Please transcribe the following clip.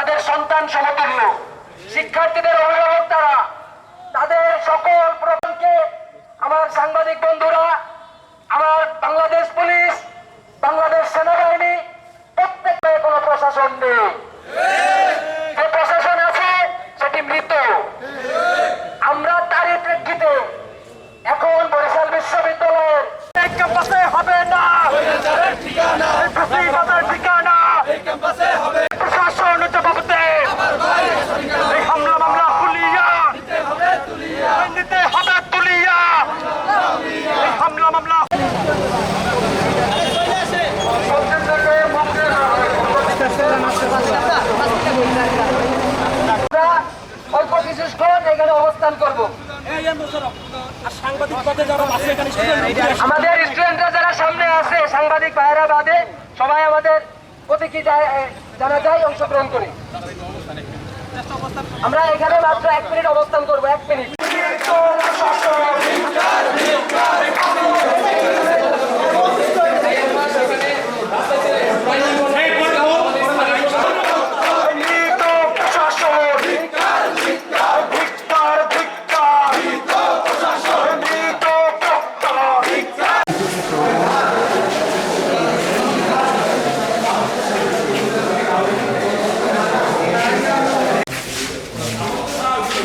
তাদের সন্তান সমতুল্য। শিক্ষার্থীদের অভিভাবক তারা। তাদের সকল প্রধানকে আমার সাংবাদিক বন্ধুরা, আমার বাংলাদেশ পুলিশ, বাংলাদেশ সেনাবাহিনী প্রত্যেকটা কোনো প্রশাসন নেই। অবস্থান করব। যারা আমাদের স্টুডেন্টরা যারা সামনে আছে সাংবাদিক ভাইরা বাদে সবাই আমাদের প্রতীকী জানা যায় অংশগ্রহণ করে। আমরা এখানে মাত্র এক মিনিট অবস্থান করব এক মিনিট।